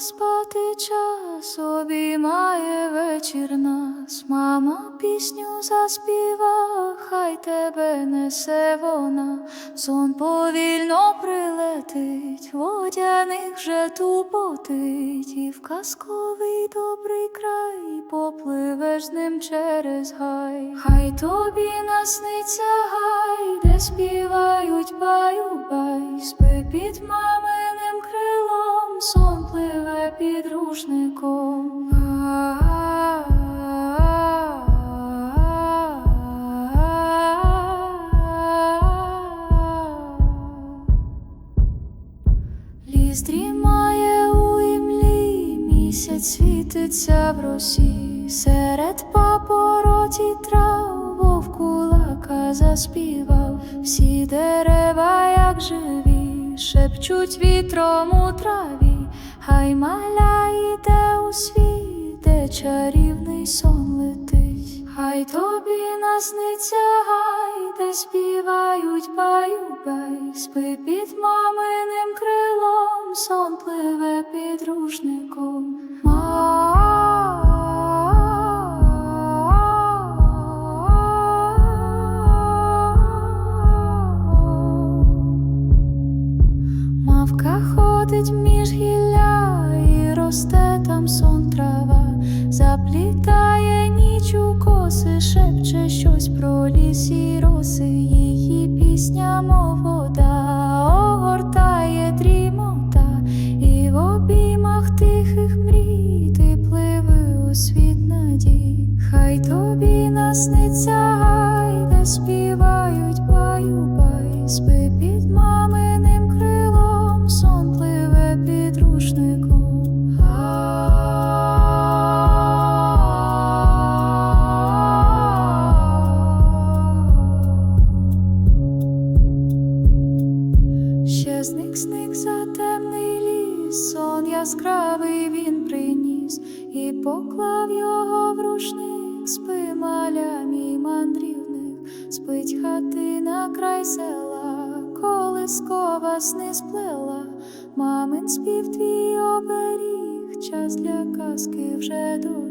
спати час, обіймає вечір нас. Мама пісню заспіва, хай тебе несе вона, сон повільно прилетить, водяник вже тупотить, і в казковий добрий край попливеш з ним через гай. Хай тобі насниться гай, де співають баю-бай, спи під пливе під рушником. Ліс дрімає у імлі, місяць світиться в росі, серед папороті трав вовкулака заспівав, всі дерева, як живі, шепчуть вітром у у світ, де чарівний сон летить, хай тобі насниться гай, де співають баю-бай, спи під маминим крилом, сон пливе під. Мавка ходить між гілля і росте заплітає ніч у коси, шепче щось про ліс і роси, її пісня, мов вода, огортає дрімота, і в обіймах тихих мрій ти пливи у світ надій, хай тобі насниться гай, де Зник зник за темний ліс, сон яскравий він приніс і поклав його в рушник, спи маля мій мандрівник, спить хатина край села, колискова сни сплела, мамин спів твій оберіг, час для казки вже доріг.